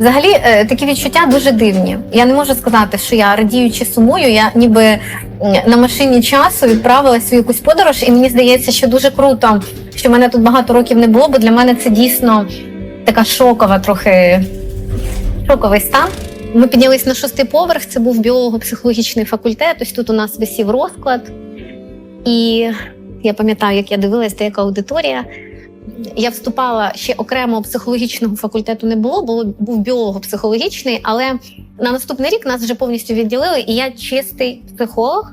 Взагалі, е, такі відчуття дуже дивні. Я не можу сказати, що я радію чи сумую. Я ніби на машині часу відправилася в якусь подорож, і мені здається, що дуже круто, що мене тут багато років не було, бо для мене це дійсно така шокова, трохи шоковий стан. Ми піднялись на шостий поверх. Це був біолого-психологічний факультет. Ось тут у нас висів розклад. І я пам'ятаю, як я дивилась, деяка аудиторія. Я вступала ще окремо психологічного факультету не було, бо був біолого-психологічний, але на наступний рік нас вже повністю відділили, і я чистий психолог,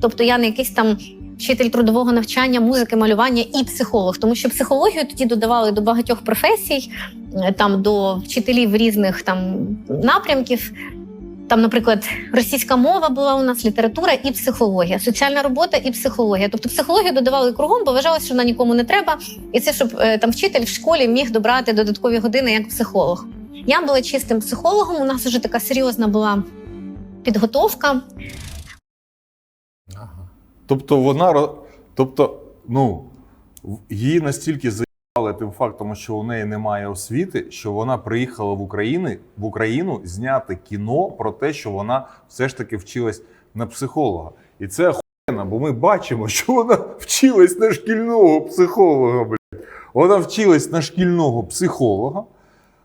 тобто я не якийсь там вчитель трудового навчання, музики, малювання і психолог, тому що психологію тоді додавали до багатьох професій, е, там до вчителів різних там напрямків. Там, наприклад, російська мова була у нас, література і психологія, соціальна робота і психологія. Тобто психологію додавали кругом, бо вважалося, що вона нікому не треба. І це щоб е, там вчитель в школі міг добрати додаткові години як психолог. Я була чистим психологом. У нас вже така серйозна була підготовка. Ага. Тобто вона тобто, ну, її настільки тим фактом, що у неї немає освіти, що вона приїхала в Україну, в Україну зняти кіно про те, що вона все ж таки вчилась на психолога. І це охуєнно, бо ми бачимо, що вона вчилась на шкільного психолога. Блядь. Вона вчилась на шкільного психолога.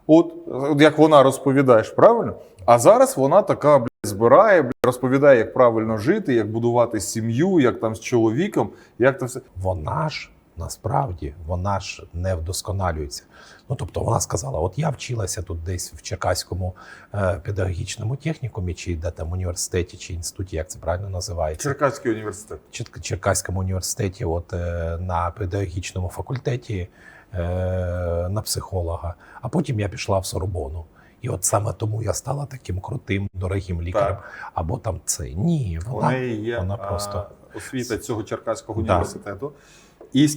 От, як вона розповідає правильно. А зараз вона така блядь, збирає, блядь, розповідає, як правильно жити, як будувати сім'ю, як там з чоловіком, як там все. Вона ж насправді вона ж не вдосконалюється. Ну тобто вона сказала: от я вчилася тут десь в Черкаському е, педагогічному технікумі, чи де там університеті, чи інституті, як це правильно називається. Черкаський університет. Чер- Черкаському університеті, от е, на педагогічному факультеті е, на психолога. А потім я пішла в Сорбону. І от саме тому я стала таким крутим, дорогим лікарем. Або там це ні, вона неї є вона просто освіта цього Черкаського Да. І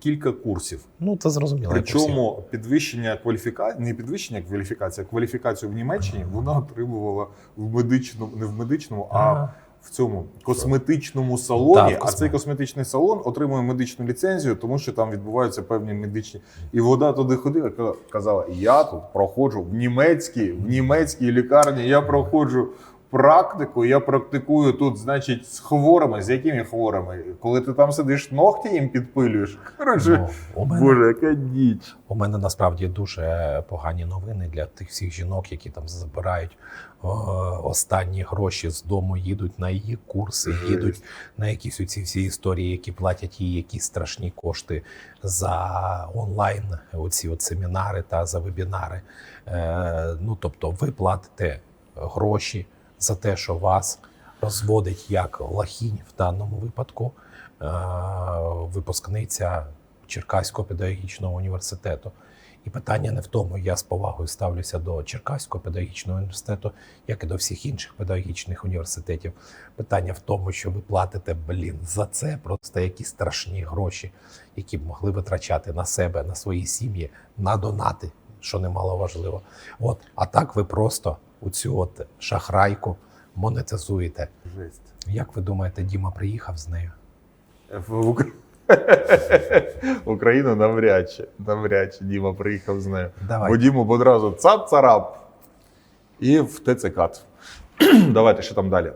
кілька курсів. ну це зрозуміло. Причому підвищення кваліфікації, не підвищення кваліфікації, а кваліфікацію в Німеччині вона отримувала в медичному, не в медичному, а в цьому косметичному салоні. Да, в а цей косметичний салон отримує медичну ліцензію, тому що там відбуваються певні медичні. І вода туди ходила, казала: я тут проходжу в німецькій, в німецькій лікарні, я проходжу. Практику я практикую тут, значить, з хворими. З якими хворими? Коли ти там сидиш, ногті їм підпилюєш. Коротше, Ну, мене боже, яка діч. У мене насправді дуже погані новини для тих всіх жінок, які там забирають е, останні гроші з дому, їдуть на її курси, Жесть. їдуть на якісь оці всі історії, які платять їй якісь страшні кошти за онлайн, оці от семінари та за вебінари. Е, ну тобто, ви платите гроші за те, що вас розводить як лахінь в даному випадку е, випускниця Черкаського педагогічного університету. І питання не в тому, я з повагою ставлюся до Черкаського педагогічного університету, як і до всіх інших педагогічних університетів. Питання в тому, що ви платите, блін, за це просто якісь страшні гроші, які б могли витрачати на себе, на свої сім'ї, на донати, що немало важливо. От, а так ви просто у цю от шахрайку монетизуєте. Жесть. Як ви думаєте, Діма приїхав з нею? В Ук- Україну навряд чи. Навряд чи Діма приїхав з нею. Давай. Бо Діму одразу цап-царап. І в ТЦК. Давайте, що там далі?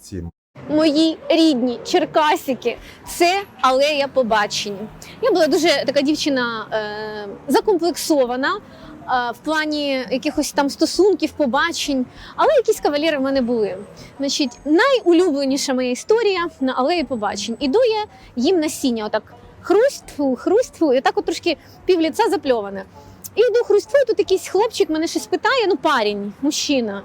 Ці Мої рідні черкасики це алея побачень. Я була дуже така дівчина е, закомплексована в плані якихось там стосунків, побачень, але якісь кавалери в мене були. Значить, найулюбленіша моя історія на алеї побачень. Іду я їм насіння, отак хрусть-тьфу, хрусть-тьфу, і отак от трошки півліця запльоване. І йду хрусть і тут якийсь хлопчик мене щось питає, ну парень, мужчина,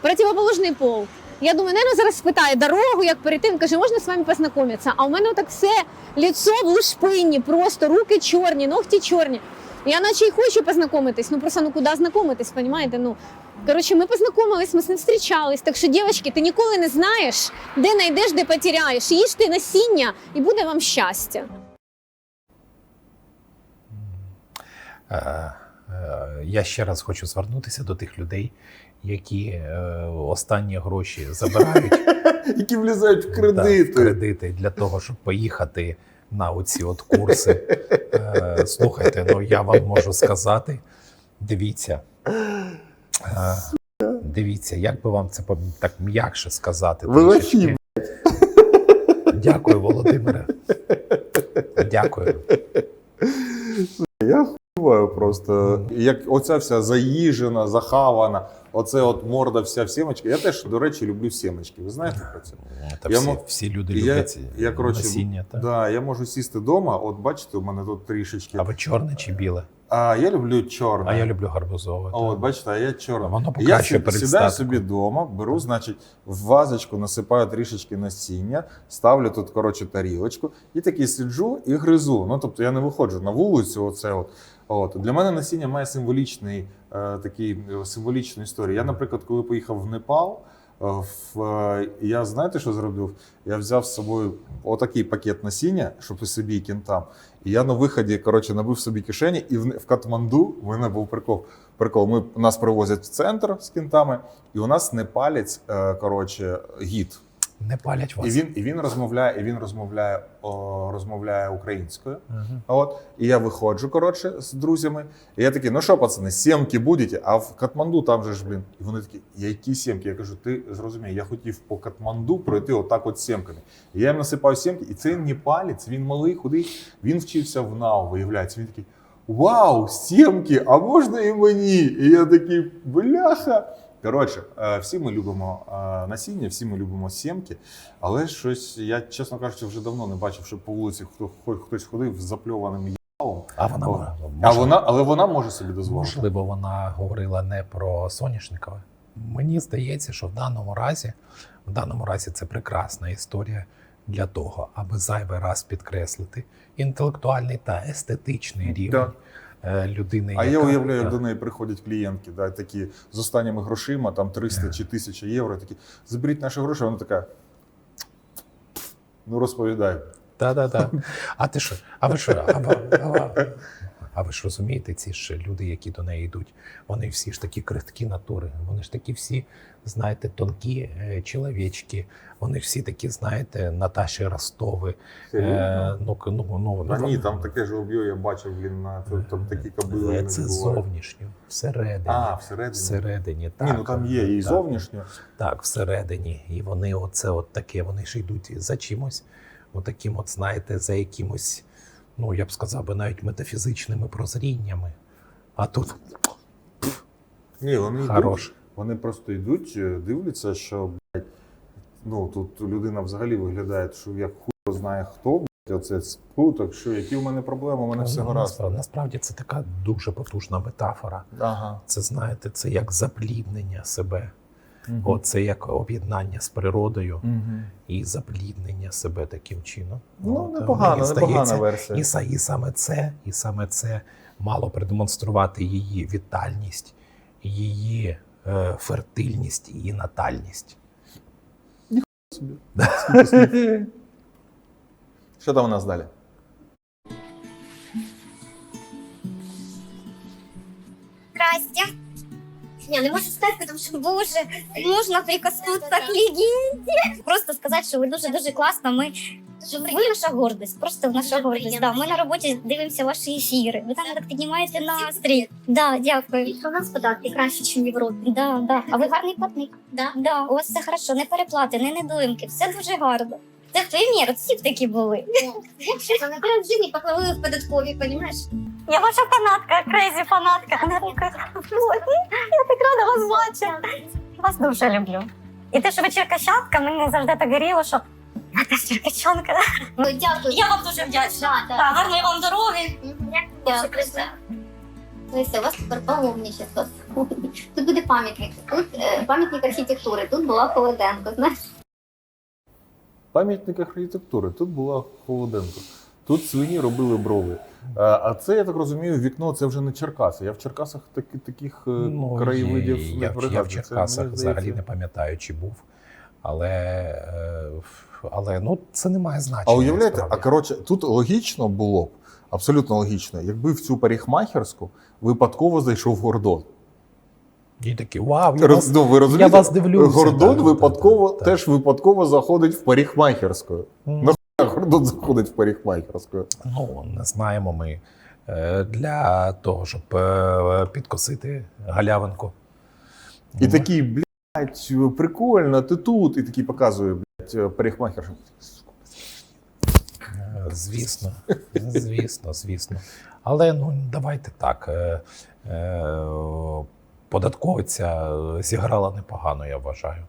противоположний пол. Я думаю, наверное, зараз спитає дорогу, як перейти. Він каже, можна з вами познайомитися? А у мене так все лицо в лушпині, просто руки чорні, ногті чорні. Я наче й хочу познайомитись, ну просто ну куди знайомитись, розумієте? Ну, коротше, ми познайомились, ми з ним зустрічались. Так що, дівчатки, ти ніколи не знаєш, де знайдеш, де потеряєш. Їжте насіння і буде вам щастя. Е, е, Я ще раз хочу звернутися до тих людей, які е, останні гроші забирають які влізають в да, кредити. в кредити для того, щоб поїхати на оці от курси. Е, Слухайте, ну я вам можу сказати. Дивіться, Е, Дивіться, як би вам це так м'якше сказати. Ви. Дякую, Володимире. Дякую. Я хуюваю просто. Як оця вся заїжена, захавана, оце от морда вся в сімочки. Я теж, до речі, люблю сімочки. Ви знаєте про це? Та Я всі, всі люди я- люблять я, коротше, насіння. Так? Да, я можу сісти вдома. От бачите, у мене тут трішечки. А чорне чи біле? А я люблю чорне. А я люблю гарбузове. От, бачите, а я чорне. Воно Я перед сідаю собі вдома, беру, значить, в вазочку насипаю трішечки насіння, ставлю тут, коротше, тарілочку і такий сиджу і гризу. Ну, тобто я не виходжу на вулицю. Оце от. От. Для мене насіння має символічний, е, такий, е, символічну історію. Я, наприклад, коли поїхав в Непал, е, в, я знаєте, що зробив? Я взяв з собою отакий пакет насіння, щоб собі кінтам. І я на виході коротше, набив собі кишені, і в, в Катманду в мене був прикол. Прикол, ми нас привозять в центр з кінтами, і у нас непалець, коротше, гід. Не палять вас. І він, і він розмовляє, і він розмовляє, о, розмовляє українською. Мгм. От, і я виходжу, коротше, з друзями. І я такий, ну що, пацани, сімки будете? А в Катманду там же ж, блін. І вони такі, які сімки? Я кажу, ти зрозумій, я хотів по Катманду пройти отак от сімками. І я їм насипаю сімки, і це не палець, він малий, худий, він вчився в НАУ, виявляється. Він такий. Вау, сімки, а можна і мені? І я такий, бляха. Коротше, е, всі ми любимо е, насіння, всі ми любимо сімки, але щось, я, чесно кажучи, вже давно не бачив, щоб по вулиці хто, хтось ходив з запльованим їбалом. А вона, може, А вона, але вона може собі дозволити. можливо, вона говорила не про соняшникове. Мені здається, що в даному разі, в даному разі це прекрасна історія для того, аби зайвий раз підкреслити інтелектуальний та естетичний рівень Так. Е, людини. А я уявляю, як до неї приходять клієнтки, да, такі з останніми грошима, там 300 чи 1000 євро. Такі заберіть наші гроші. Вона така. Ну, розповідай. А ти що? А ви що? А, ви- а, ви- а ви ж розумієте, ці ж люди, які до неї йдуть, вони всі ж такі крихкі натури. Вони ж такі всі, знаєте, тонкі е, чоловічки. Вони всі такі, знаєте, Наташі Ростови. Е, ну, ну, ну, Та ну, ні, там таке ж об'є я бачив, блін, на там такі кабили. Е, Це зовнішньо, всередині. А, всередині. Всередині, так. Ні, ну там є і Так. зовнішнє. Так, всередині. І вони оце от таке, вони ж йдуть за чимось, отаким, от, знаєте, за якимось, ну я б сказав би, навіть метафізичними прозріннями. А тут Ні, вони йдуть, вони просто йдуть, е, дивляться, що блядь, ну тут людина взагалі виглядає, що як хуй знає хто, оце спуток, що які в мене проблеми, у мене все гаразд. насправді, насправді це така дуже потужна метафора. Ага. Це знаєте, це як запліднення себе. Мгм. От це як об'єднання з природою Мгм. і запліднення себе таким чином. Ну, От, непогана, мені непогана версія. І, і саме це, і саме це мало продемонструвати її вітальність, її е, фертильність, її натальність. собі. Що там у нас далі? Здрасте. Я не можу сказати, тому що боже, можна прикоснутися к легенді. Просто сказати, що ви дуже дуже класно. Ми ви наша гордість, просто наша гордість. Да, ми на роботі дивимося ваші ефіри. Ви там так піднімаєте настрій. Да, дякую. У нас податки краще, ніж в Європі. Да, да. А ви гарний платник. Да? Да, у вас все хорошо, не переплати, не недоїмки, все дуже гарно. Це в примір, всі б такі були. Не треба в житті поплавили в податкові, розумієш? Я ваша фанатка, крейзі фанатка. Вона така, Я так рада вас бачити. Вас дуже люблю. І те, що ви черкащанка, мені завжди так горіло, що я теж черкащанка. Ну, дякую. Я вам дуже вдячна. Да, Так, гарної вам дороги. Дякую. Леся, у вас тепер паломничество. Тут буде пам'ятник. Тут е, пам'ятник архітектури, тут була Холоденко. Знаєш? Пам'ятник архітектури. Тут була Холоденко. Тут свині робили брови. Е, А це, я так розумію, вікно це вже не Черкаси. Я в Черкасах таки, таких е, краєвидів є- не Ну, я, в- я в Це, Черкасах мені взагалі не пам'ятаю, чи був. Але, е, але ну, це не має значення. А уявляєте, а коротше, тут логічно було б, абсолютно логічно, якби в цю парикмахерську випадково зайшов Гордон. І такі, вау, я Роз, вас, ну, ви розумієте? я вас дивлюся. Гордон Так, випадково так, так. теж випадково заходить в парикмахерську. М. А Гордон заходить в парикмахерську. Ну, не знаємо ми. Е, Для того, щоб е, підкосити галявинку. І такий, блядь, прикольно, ти тут. І такий показує, блядь, парикмахер. Е, Звісно, звісно, звісно. Але ну давайте так. Податковиця зіграла непогано, я вважаю.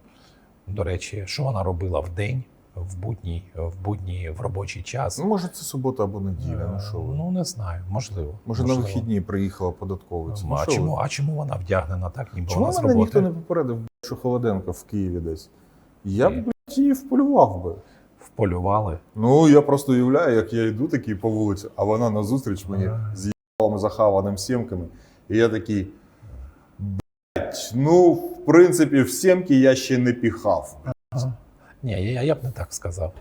До речі, що вона робила в день, в будній, в будній, в робочий час? Ну, може, це субота або неділя. Ну Е, що ви? ну не знаю, можливо. Може, на вихідні приїхала податковиця. Ну, а, що ви? чому, а чому вона вдягнена так, нібо Чому вона з мене роботи? ніхто не попередив, що Холоденко в Києві десь? Я б Ні. блядь, її вполював би. Вполювали. Ну, я просто уявляю, як я йду такий по вулиці, а вона назустріч мені з їбалами захаваним сімками. І я такий. Блять, ну, в принципі, в сімки я ще не піхав. Ні, я, я б не так сказав.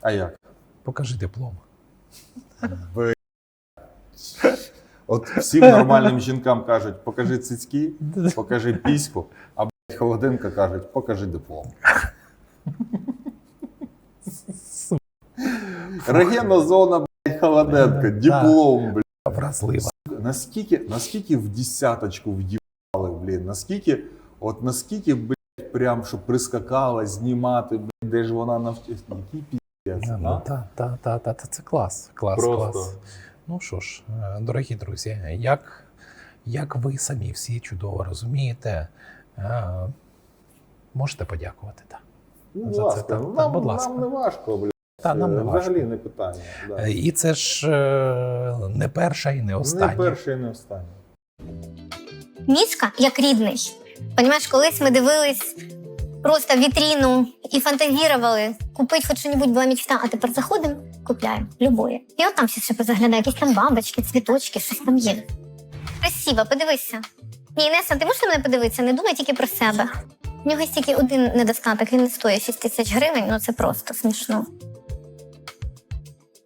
А як? Покажи диплом. От всім нормальним жінкам кажуть, покажи цицьки, покажи піську, а блять, Холоденко кажуть, покажи диплом. Регенна зона, блять, Холоденко, диплом, блять. Вразлива. Наскільки, наскільки в десяточку в'їбали, блін, наскільки, от наскільки, блядь, прям, щоб прискакала, знімати, де ж вона навчилась, який піздець, Ну, а? та, та, та, та, та, це клас. Клас, Просто. клас. Ну що ж, е, дорогі друзі, як, як ви самі всі чудово розумієте, е, можете подякувати. Так. Будь за це, ласка, так, ну, так, нам, будь ласка. нам не важко, блядь. Та, нам не Е, важко. Взагалі не питання. Да. І це ж не перша і не остання. Не перше і не останнє. Мішка як рідний. Понімаєш, колись ми дивились просто вітріну і фантазірували, купити хоч що-небудь була мечта, а тепер заходимо, купляємо любое. І от там всі ще позаглядає, якісь там бабочки, цвіточки, щось там є. Красиво, подивися. Ні, Інеса, ти можеш на мене подивитися? Не думай тільки про себе. В нього є тільки один недостаток, він не стоїть 6 тисяч гривень, ну це просто смішно.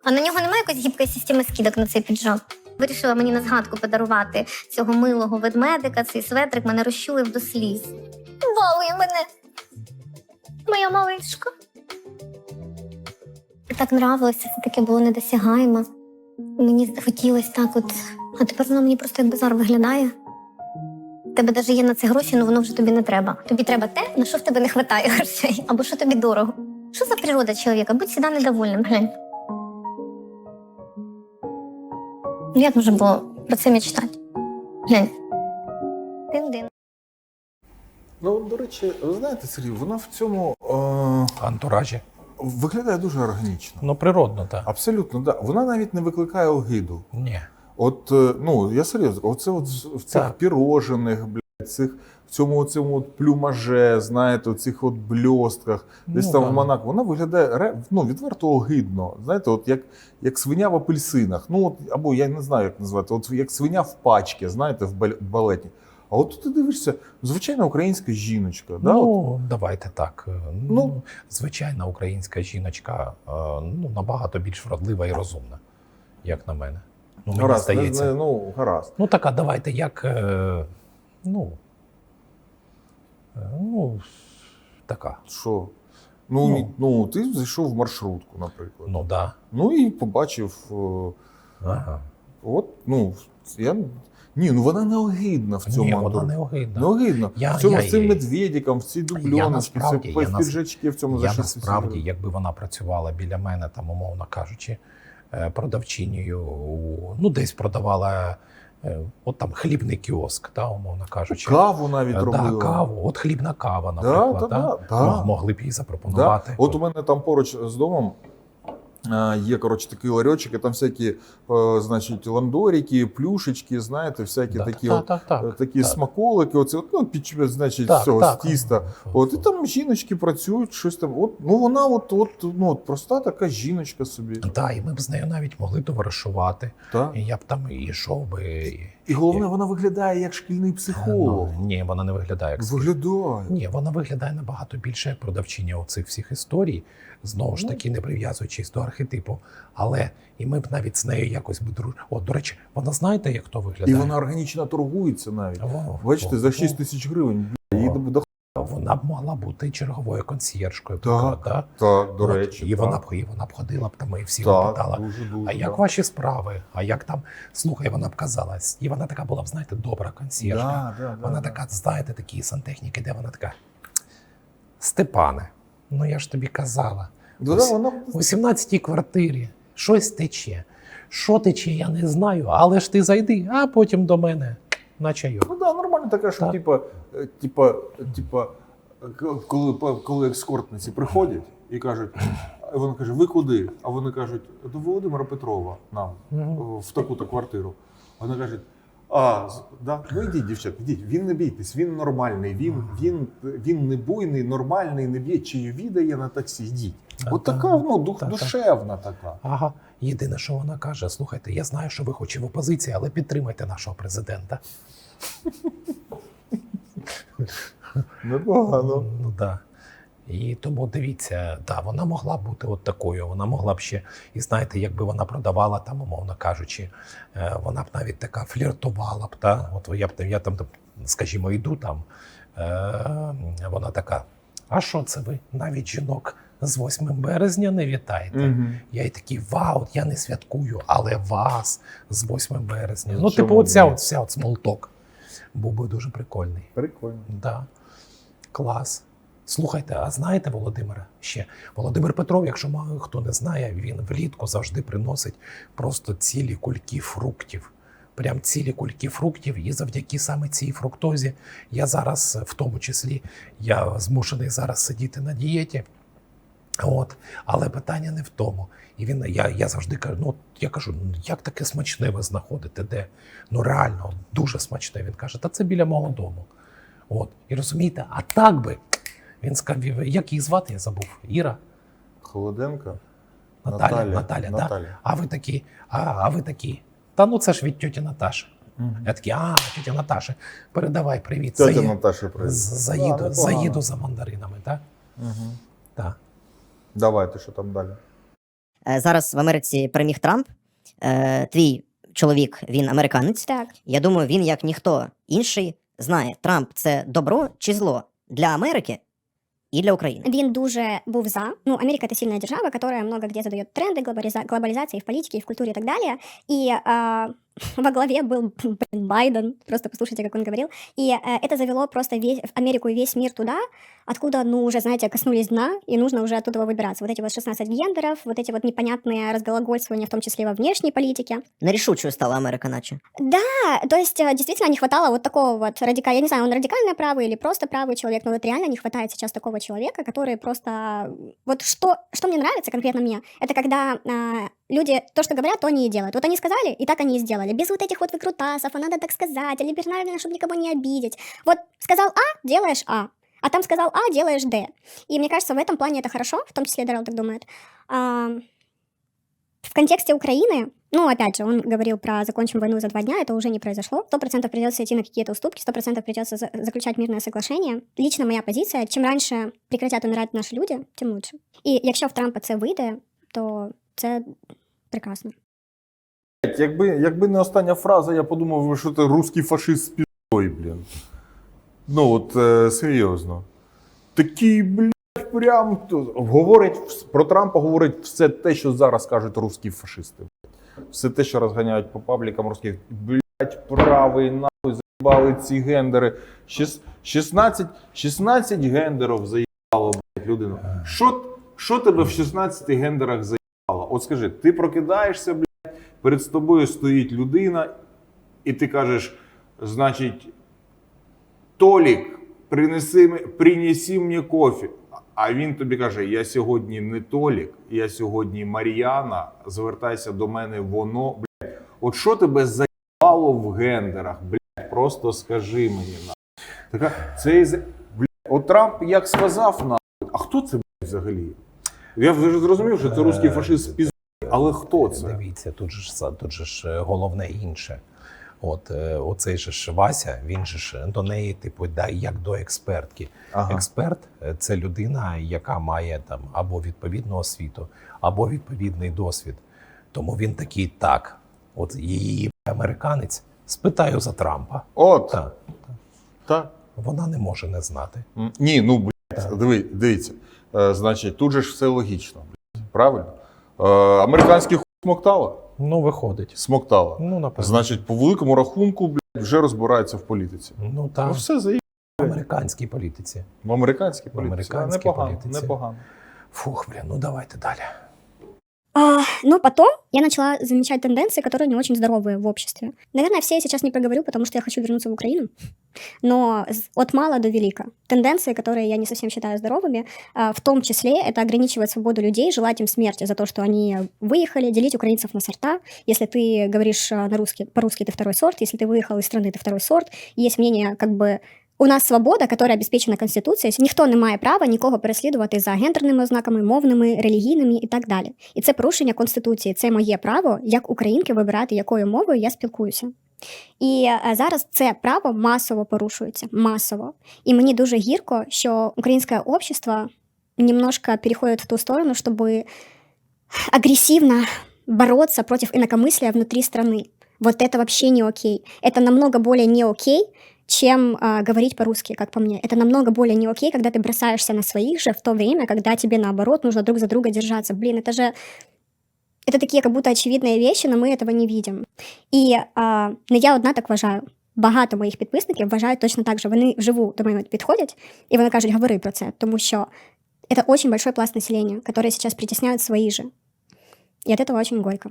А на нього немає якоїсь гібкої системи скидок на цей піджак. Вирішила мені на згадку подарувати цього милого ведмедика, цей светрик мене розчулив до сліз. Балує мене. Моя малишка. Так нравилося, це таке було недосягаємо. Мені хотілося так от. А тепер воно мені просто як базар виглядає. Тебе навіть є на це гроші, але воно вже тобі не треба. Тобі треба те, на що в тебе не вистачає грошей, або що тобі дорого. Що за природа чоловіка? Будь завжди недовольним, глянь. Як можна було про це мечтати? Глянь. Дин-дин. Ну, до речі, ви знаєте, Сергій, вона в цьому е, Антуражі. виглядає дуже органічно. Ну, природно, так. Абсолютно, да. Вона навіть не викликає огиду. Ні. От, е, ну, я серйозно, оце от в в цих Так. пірожених, блядь, цих, в цьому цьому от плюмаже, знаєте, цих от бльостках, десь Ну, там да. в Монако, вона виглядає ну, відверто огидно. Знаєте, от як, як свиня в апельсинах. Ну, от, або я не знаю, як назвати, от як свиня в пачці, знаєте, в бал- балетні. А от тут ти дивишся, звичайна українська жіночка. Да? От, Ну, давайте так. е, Ну, Ну. звичайна українська жіночка е, ну, набагато більш вродлива і розумна, як на мене. Ну, мені гаразд, не, здається. не, ну, гаразд. Ну, така, давайте, як. Ну, е, ну, така. Що? Ну, Ну. ну, ти зайшов в маршрутку, наприклад. Ну, да. Ну і побачив. е, Ага. От, ну, я. Ні, ну вона не огидна в цьому. Ні, вона не огидна. Не огидна. Я- в цьому я з цим їй- медведиком, в цій дубльоночці, в я піджачки в цьому Я за 6 насправді, якби вона працювала біля мене, там, умовно кажучи, е, продавчинею, ну, десь продавала. Е, От там хлібний кіоск, та, умовно кажучи. Каву навіть Е. Да, каву, от хлібна кава, наприклад. да, да, да, да. Могли б їй Да? запропонувати. От у мене там поруч з домом є коротше такий ларьочок, і там всякі, е, значить, ландорики, плюшечки, знаєте, всякі Да, такі, так, от, так, так, е, такі так. смаколики, оце, ну, під, значить, Так, цього так. з тіста. От і там жіночки працюють, щось там. От, ну вона от, от, ну, от проста така жіночка собі. Так, і ми б з нею навіть могли товаришувати. Так. І я б там і йшов би. і- І головне, вона виглядає як шкільний психолог. Ну, ні, вона не виглядає як. Виглядає. Ні, вона виглядає набагато більше як продавчиня оцих всіх історій, знову ж Ну. таки, не прив'язуючись до архетипу. Але і ми б навіть з нею якось би друж... О, до речі, вона знаєте, як то виглядає? І вона органічно торгується навіть. Во, Бачите, во, за во. 6 тисяч гривень О. до, до Вона б могла бути черговою консьєржкою. Так, да? Так, до От, речі. і вона б і вона б ходила б там і всі Так, питала. дуже, дуже, А як да. ваші справи? А як там слухай, вона б казала, і вона така була б, знаєте, добра консьєржка. Да, да, да, Вона да. така, знаєте, такі сантехніки, де вона така. Степане, ну я ж тобі казала, У 17-й квартирі щось тече. Що тече, я не знаю, але ж ти зайди, а потім до мене на чайок. Ну да, нормально таке, що Так. типа, е, типа, типа, к- коли, коли екскортниці приходять і кажуть, вона каже, ви куди? А вони кажуть, до Володимира Петрова нам Мгм. в таку-то квартиру. Вона каже, а, да? ну йдіть, дівчат, йдіть, він не бійтесь, він нормальний, він, він, він не буйний, нормальний, не б'є, чайові дає на таксі, йдіть. От така, ну, дух, душевна така. Ага, єдине, що вона каже: слухайте, я знаю, що ви хоч і в опозиції, але підтримайте нашого президента. Непогано. Ну да. І тому дивіться, да, вона могла б бути от такою. Вона могла б ще, і знаєте, якби вона продавала там, умовно кажучи, е, вона б навіть така фліртувала б. Та? От я б я там, скажімо, йду там. Е, вона така: а що це ви? Навіть жінок з 8 березня не вітаєте. Мгм. Я й такий, вау, я не святкую, але вас з 8 березня. Ну, Ну, типу, оця от вся от смолток. Був би дуже прикольний. Прикольно. Да. Клас. Слухайте, а знаєте Володимира ще? Володимир Петров, якщо мало хто не знає, він влітку завжди приносить просто цілі кульки фруктів. Прям цілі кульки фруктів, і завдяки саме цій фруктозі я зараз, в тому числі, я змушений зараз сидіти на дієті. От, але питання не в тому. І він я, я завжди кажу: ну я кажу, ну як таке смачне ви знаходите? Де? Ну реально дуже смачне. Він каже, та це біля мого дому. От, і розумієте, а так би він сказав, як її звати, я забув. Іра, Холоденка. Наталя, Наталя, да? А ви такі, а, а ви такі. Та ну це ж від тьоті Наташі. Я такий, а, тьотя Наташа, передавай привіт. Тетя Наташа привіт. з- Да, заїду, заїду за мандаринами, так? Мгм. Так. Давайте, що там далі. Е, Зараз в Америці переміг Трамп. Е, Твій чоловік, він американець. Так, Я думаю, він, як ніхто інший, знає, Трамп це добро чи зло для Америки і для України. він дуже був за. Ну, Америка это сильная держава, которая много где задает тренды глобализа- глобализации в политике, в культуре и так далее. И а, во главе был блин, Байден, просто послушайте, как он говорил. И э, это завело просто весь, Америку и весь мир туда, откуда, ну, уже, знаете, коснулись дна, и нужно уже оттуда выбираться. Вот эти вот 16 гендеров, вот эти вот непонятные разглагольствования, в том числе во внешней политике. Нерішучою стала Америка, наче. Да, то есть э, действительно не хватало вот такого вот радикала. Я не знаю, он радикально правый или просто правый человек, но вот реально не хватает сейчас такого человека, который просто... Вот что, что мне нравится конкретно мне, это когда а, люди то, что говорят, то они и делают. Вот они сказали, и так они и сделали. Без вот этих вот выкрутасов, а надо так сказать, или персонально, чтобы никого не обидеть. Вот сказал А, делаешь А. А там сказал А, делаешь Д. И мне кажется, в этом плане это хорошо, в том числе Даррелл так думает. А, в контексте Украины, ну, опять же, он говорил про «закончим войну за два дня», это уже не произошло. Сто процентов придется идти на какие-то уступки, сто процентов придется за- заключать мирное соглашение. Лично моя позиция, чем раньше прекратят умирать наши люди, тем лучше. І якщо в Трампа це вийде, то це прекрасно. Якби, якби не остання фраза, я подумав, що ти русський фашист з піздою, блін. Ну, от е, серйозно. Такий, блядь, прям говорить про Трампа говорить все те, що зараз кажуть русські фашисти. Все те, що розганяють по паблікам русських. Блядь, правий, нахуй, заїбали ці гендери. 16, 16 гендерів заїбало, блядь, людину. Що тебе в 16 гендерах заїбало? От скажи, ти прокидаєшся, блядь, перед тобою стоїть людина, і ти кажеш, значить, Толік, принеси, принеси мені кофе. А він тобі каже: Я сьогодні не Толік, я сьогодні Мар'яна. Звертайся до мене, воно. Блядь. От що тебе заїбало в гендерах? Блядь, просто скажи мені на. Така, це блядь, от Трамп як сказав на. А хто це блядь, взагалі? Я вже зрозумів, що це русський фашист з піз... Але хто це? Дивіться, тут же ж тут же ж е, головне інше. От е, оцей же ж Вася, він же ж до неї, типу, да, як до експертки. Ага. Експерт е, це людина, яка має там або відповідну освіту, або відповідний досвід. Тому він такий так. От її американець спитаю за Трампа. От, Так. так. вона не може не знати. Ні, ну блядь, диви, дивіться. Е, значить, тут же ж все логічно. Правильно? Американські хуй смоктала? Ну, виходить. Смоктала. Ну, напевно. Значить, по великому рахунку, блядь, вже розбирається в політиці. ну Ну так, все за в американській політиці. В американській В політиці. американській а, непогано, політиці. непогано. Фух, блін, ну давайте далі. А, но потом я начала замечать тенденции, которые не очень здоровые в обществе. Наверное, все я сейчас не проговорю, потому что я хочу вернуться в Украину. Но от мала до велика. Тенденции, которые я не совсем считаю здоровыми, а, в том числе это ограничивать свободу людей, желать им смерти за то, что они выехали, делить украинцев на сорта. Если ты говоришь а, на русский, по-русски, ты второй сорт. Если ты выехал из страны, ты второй сорт. Есть мнение, как бы у нас свобода, которая обезпечена Конституцією, ніхто не має права нікого переслідувати за гендерними ознаками, мовними, релігійними і так далі. І це порушення Конституції. Це моє право як українки вибирати, якою мовою я спілкуюся. І е, зараз це право масово порушується. Масово. І мені дуже гірко, що українське общество немножко переходит в ту сторону, чтобы агрессивно бороться против инакомыслия внутри страны. Вот это вообще не окей. Это намного более не окей, чем а, говорить по-русски, как по мне. Это намного более не окей, когда ты бросаешься на своих же в то время, когда тебе наоборот нужно друг за друга держаться. Блин, это же это такие как будто очевидные вещи, но ми этого не видим. І а, не я одна так вважаю. Багато моїх підписників вважають точно так же. Вони вживу до мене підходять, і вони кажуть, говори про це, тому що это очень большой пласт населения, которые сейчас притесняют свои же. И от этого очень горько.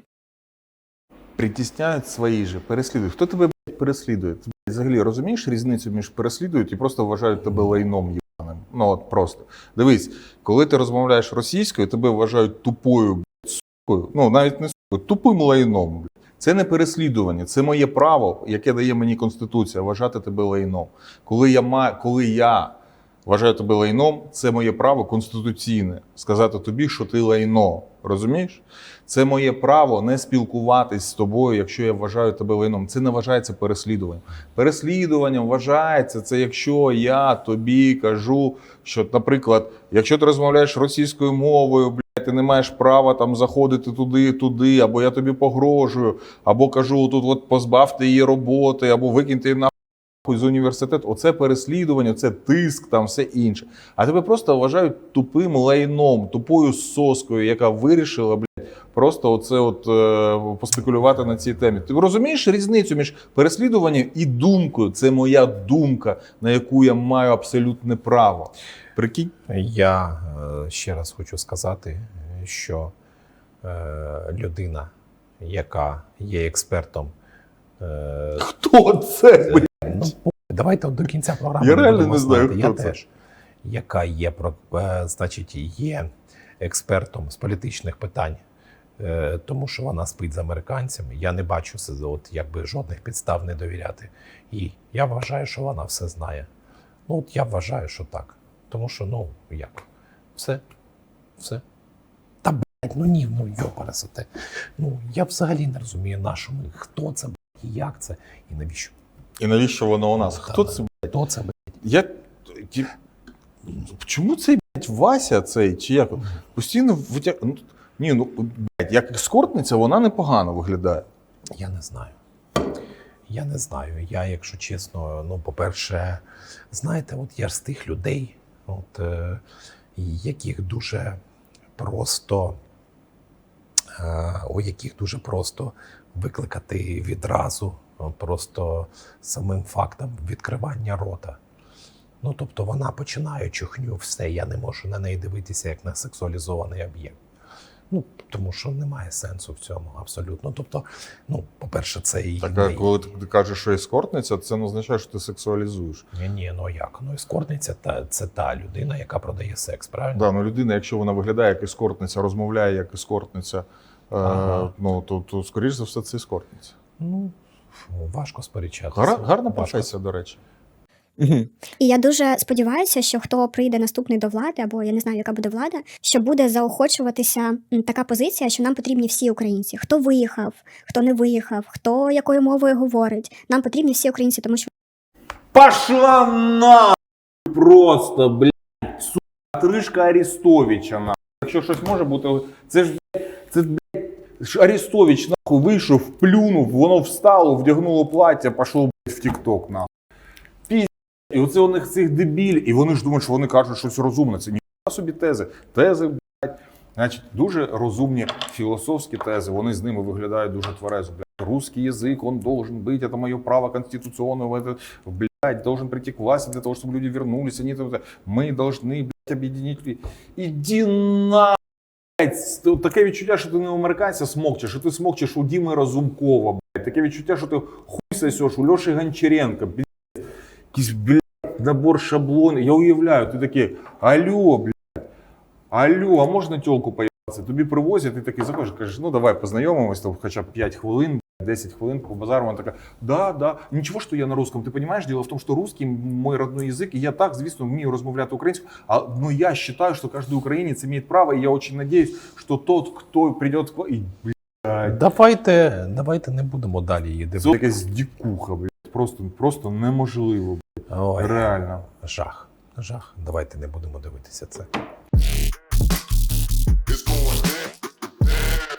Притісняють свої же, переслідують. Хто тебе переслідує? Взагалі розумієш різницю між переслідують і просто вважають тебе лайном їбаним? Ну от просто. Дивись, коли ти розмовляєш російською, тебе вважають тупою, сукою. Ну навіть не сукою, тупим лайном. Це не переслідування, це моє право, яке дає мені Конституція, вважати тебе лайном. Коли я маю, коли я вважаю тебе лайном, це моє право конституційне сказати тобі, що ти лайно. Розумієш? Це моє право не спілкуватись з тобою, якщо я вважаю тебе лайном. Це не вважається переслідуванням. Переслідуванням вважається це, якщо я тобі кажу, що, наприклад, якщо ти розмовляєш російською мовою, блядь, ти не маєш права там заходити туди, туди, або я тобі погрожую, або кажу, тут от позбавте її роботи, або викиньте її нахуй з університету. Оце переслідування, це тиск, там все інше. А тебе просто вважають тупим лайном, тупою соскою, яка вирішила, блядь, просто оце от е, поспекулювати на цій темі. Ти розумієш різницю між переслідуванням і думкою? Це моя думка, на яку я маю абсолютне право. Прикинь? Я е, ще раз хочу сказати, що е, людина, яка є експертом, е, Хто це? Блядь? ну, давайте до кінця програми Я реально не знаю, хто я це. теж, яка є е, значить, є експертом з політичних питань. Е, Тому що вона спить з американцями. Я не бачу от, якби, жодних підстав не довіряти. І я вважаю, що вона все знає. Ну, от я вважаю, що так. Тому що, ну, як? Все. Все. Та блядь, ну ні, ну йопарасоте. Ну, я взагалі не розумію, на що ми, хто це, блядь, і як це, і навіщо? І навіщо воно у нас? Ну, Хто та, це? Хто це, блядь? Я. ті- Чому цей блядь, Вася цей? Чи як? Постійно витяг... ну, Ні, ну блядь, як ескортниця, вона непогано виглядає. Я не знаю. Я не знаю. Я, якщо чесно, ну, по-перше, знаєте, от я з тих людей, от, е, яких дуже просто, е, у яких дуже просто викликати відразу, просто самим фактом відкривання рота. Ну, тобто вона починає чухню, все, я не можу на неї дивитися як на сексуалізований об'єкт. Ну, тому що немає сенсу в цьому абсолютно. Тобто, ну, по-перше, це і Так, а коли ти кажеш, що ескортниця, це не означає, що ти сексуалізуєш. ні, ні, ну як? Ну, ескортниця та це та людина, яка продає секс, правильно? Да, ну людина, якщо вона виглядає як ескортниця, розмовляє як ескортниця, е, ну то, то скоріш за все, це ескортниця. Ну, важко сперечатися. Гар, гарна професія, до речі. Угу. І я дуже сподіваюся, що хто прийде наступний до влади, або я не знаю, яка буде влада, що буде заохочуватися така позиція, що нам потрібні всі українці. Хто виїхав, хто не виїхав, хто якою мовою говорить. Нам потрібні всі українці, тому що Пошла на просто, блядь, сука, тришка Арестовича, на. Якщо щось може бути, це ж, це, блядь, ж Арестович, нахуй, вийшов, плюнув, воно встало, вдягнуло плаття, пішло, блядь, в Тік-Ток, нахуй. І оце у них цих дебіль, і вони ж думають, що вони кажуть щось розумне. Це ніхуя собі тези. Тези, блядь. Значить, дуже розумні філософські тези. Вони з ними виглядають дуже тверезо. Блядь. Русский язык, он должен быть, это мое право конституционное, это, блядь, должен прийти к власти для того, чтобы люди вернулись. Они, это- мы должны, блядь, объединить. Іди на Блядь, т- таке відчуття, що ти не американця смокчеш, що ти смокчеш у Діми Разумкова, блядь. Таке відчуття, що ти хуй сосеш у Льоші Гончаренка, блядь. Якийсь, блядь, набор шаблонів. Я уявляю, ти такий, алло, блядь, алло, а можна тілку поїхати? Тобі привозять, ти такий заходиш, кажеш, ну давай познайомимось, там хоча б 5 хвилин, 10 хвилин по базару, вона така, да, да, нічого, що я на русском, ти розумієш, діло в тому, що русский мой родной язик, і я так, звісно, вмію розмовляти українською, а, но я считаю, что каждый украинец имеет право, и я очень надеюсь, что тот, кто придет к... И, блядь, Давайте, давайте не будемо далі її це якась дікуха, блядь. Просто, просто неможливо, блядь. Ой, реально. жах. Жах. Давайте не будемо дивитися це.